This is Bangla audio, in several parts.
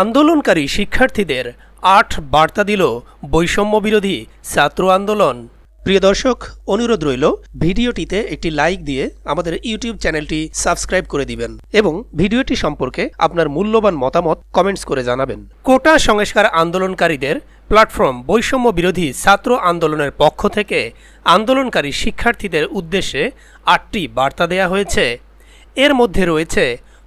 আন্দোলনকারী শিক্ষার্থীদের আট বার্তা দিল বৈষম্য বিরোধী ছাত্র আন্দোলন। প্রিয় দর্শক, অনুরোধ রইল, ভিডিওটিতে একটি লাইক দিয়ে আমাদের ইউটিউব চ্যানেলটি সাবস্ক্রাইব করে দিবেন এবং ভিডিওটি সম্পর্কে আপনার মূল্যবান মতামত কমেন্টস করে জানাবেন। কোটা সংস্কার আন্দোলনকারীদের প্ল্যাটফর্ম বৈষম্য বিরোধী ছাত্র আন্দোলনের পক্ষ থেকে আন্দোলনকারী শিক্ষার্থীদের উদ্দেশ্যে আটটি বার্তা দেয়া হয়েছে। এর মধ্যে রয়েছে,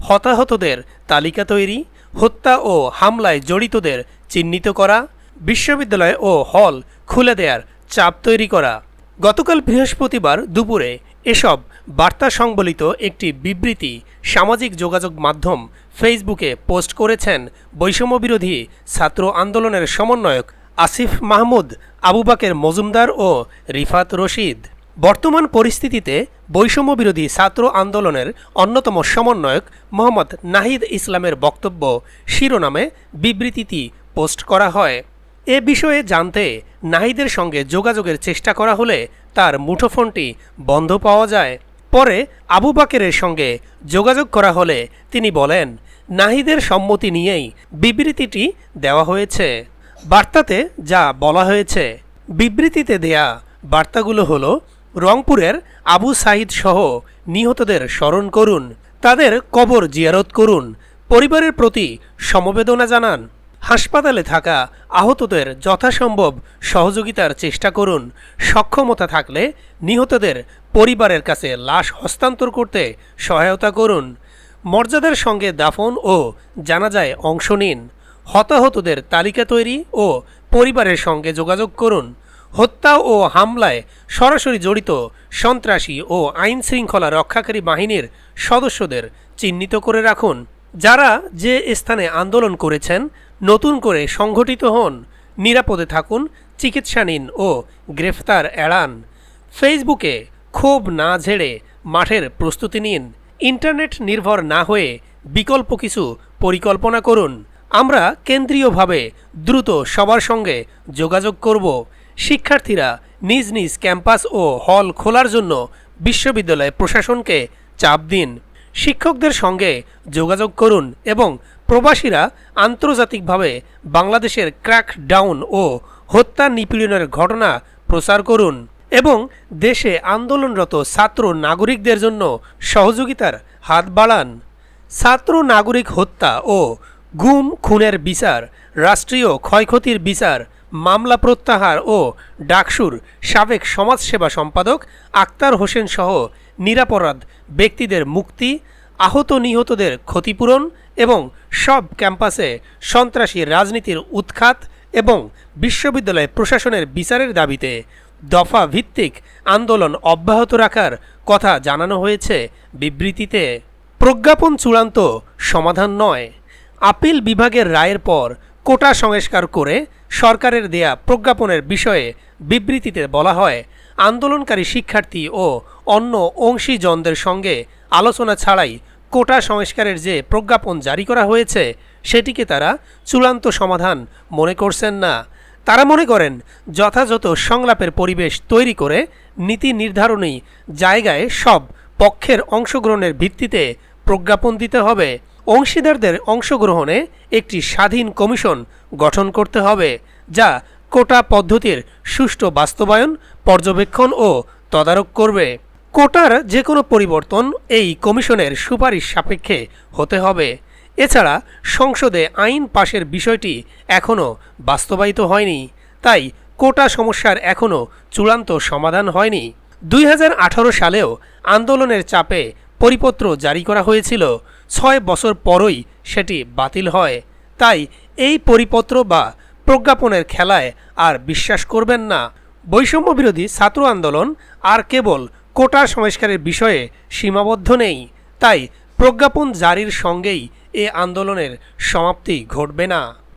হতাহতদের তালিকা তৈরি হত্যা ও হামলায় জড়িতদের চিহ্নিত করা, বিশ্ববিদ্যালয় ও হল খুলে দেয়ার চাপ তৈরি করা। গতকাল বৃহস্পতিবার দুপুরে এসব বার্তা সংবলিত একটি বিবৃতি সামাজিক যোগাযোগ মাধ্যম ফেসবুকে পোস্ট করেছেন বৈষম্যবিরোধী ছাত্র আন্দোলনের সমন্বয়ক আসিফ মাহমুদ, আবু বাকের মজুমদার ও রিফাত রশিদ। বর্তমান পরিস্থিতিতে বৈষম্য বিরোধী ছাত্র আন্দোলনের অন্যতম সমন্বয়ক মোহাম্মদ নাহিদ ইসলামের বক্তব্য শিরোনামে বিবৃতিটি পোস্ট করা হয়। এ বিষয়ে জানতে নাহিদের সঙ্গে যোগাযোগের চেষ্টা করা হলে তার মুঠোফোনটি বন্ধ পাওয়া যায়। পরে আবু বাকেরের সঙ্গে যোগাযোগ করা হলে তিনি বলেন, নাহিদের সম্মতি নিয়েই বিবৃতিটি দেওয়া হয়েছে। বার্তাতে যা বলা হয়েছে। বিবৃতিতে দেয়া বার্তাগুলো হলো রংপুরের আবু সাইদ সহ নিহতদের স্মরণ করুন, তাদের কবর জিয়ারত করুন, পরিবারের প্রতি সমবেদনা জানান, হাসপাতালে থাকা আহতদের যথাসম্ভব সহযোগিতার চেষ্টা করুন, সক্ষমতা থাকলে নিহতদের পরিবারের কাছে লাশ হস্তান্তর করতে সহায়তা করুন, মর্যাদার সঙ্গে দাফন ও জানাজায় অংশ নিন, হতাহতদের তালিকা তৈরি ও পরিবারের সঙ্গে যোগাযোগ করুন। হত্যা ও হামলায় সরাসরি জড়িত সন্ত্রাসী ও আইন শৃঙ্খলা রক্ষাকারী বাহিনীর সদস্যদের চিহ্নিত করে রাখুন। যারা যে স্থানে আন্দোলন করেছেন, নতুন করে সংঘটিত হন, নিরাপদে থাকুন, চিকিৎসা নিন ও গ্রেফতার এড়ান। ফেসবুকে ক্ষোভ না ঝেড়ে মাঠের প্রস্তুতি নিন। ইন্টারনেট নির্ভর না হয়ে বিকল্প কিছু পরিকল্পনা করুন। আমরা কেন্দ্রীয়ভাবে দ্রুত সবার সঙ্গে যোগাযোগ করব। শিক্ষার্থীরা নিজ নিজ ক্যাম্পাস ও হল খোলার জন্য বিশ্ববিদ্যালয় প্রশাসনকে চাপ দিন। শিক্ষকদের সঙ্গে যোগাযোগ করুন এবং প্রবাসীরা আন্তর্জাতিকভাবে বাংলাদেশের ক্র্যাক ডাউন ও হত্যা নিপীড়নের ঘটনা প্রচার করুন এবং দেশে আন্দোলনরত ছাত্র নাগরিকদের জন্য সহযোগিতার হাত বাড়ান। ছাত্র নাগরিক হত্যা ও গুম, খুনের বিচার, রাষ্ট্রীয় ক্ষয়ক্ষতির বিচার মামলা প্রত্যাহার ও ডাকসুর সাবেক সমাজসেবা সম্পাদক আক্তার হোসেন সহ নিরাপরাধ ব্যক্তিদের মুক্তি, আহত নিহতদের ক্ষতিপূরণ এবং সব ক্যাম্পাসে সন্ত্রাসী রাজনীতির উৎখাত এবং বিশ্ববিদ্যালয় প্রশাসনের বিচারের দাবিতে দফা ভিত্তিক আন্দোলন অব্যাহত রাখার কথা জানানো হয়েছে বিবৃতিতে। প্রজ্ঞাপন চূড়ান্ত সমাধান নয়। আপিল বিভাগের রায়ের পর কোটা সংস্কার করে সরকারের দেয়া প্রজ্ঞাপনের বিষয়ে বিবৃতিতে বলা হয়, আন্দোলনকারী শিক্ষার্থী ও অন্য অংশীজনদের সঙ্গে আলোচনা ছাড়াই কোটা সংস্কারের যে প্রজ্ঞাপন জারি করা হয়েছে, সেটিকে তারা চূড়ান্ত সমাধান মনে করছেন না। তারা মনে করেন, যথাযথ সংলাপের পরিবেশ তৈরি করে নীতি নির্ধারণী জায়গায় সব পক্ষের অংশগ্রহণের ভিত্তিতে প্রজ্ঞাপন দিতে হবে। অংশীদারদের অংশগ্রহণে একটি স্বাধীন কমিশন গঠন করতে হবে, যা কোটা পদ্ধতির সুষ্ঠু বাস্তবায়ন, পর্যবেক্ষণ ও তদারক করবে। কোটার যে কোনো পরিবর্তন এই কমিশনের সুপারিশ সাপেক্ষে হতে হবে। এছাড়া সংসদে আইন পাশের বিষয়টি এখনও বাস্তবায়িত হয়নি, তাই কোটা সমস্যার এখনও চূড়ান্ত সমাধান হয়নি। দুই হাজার আঠারো সালেও আন্দোলনের চাপে পরিপত্র জারি করা হয়েছিল। ছয় বছর পরই সেটি বাতিল হয়। তাই এই পরিপত্র বা প্রজ্ঞাপনের খেলায় আর বিশ্বাস করবেন না। বৈষম্য বিরোধী ছাত্র আন্দোলন আর কেবল কোটা সংস্কারের বিষয়ে সীমাবদ্ধ নেই। তাই প্রজ্ঞাপন জারির সঙ্গেই এ আন্দোলনের সমাপ্তি ঘটবে না।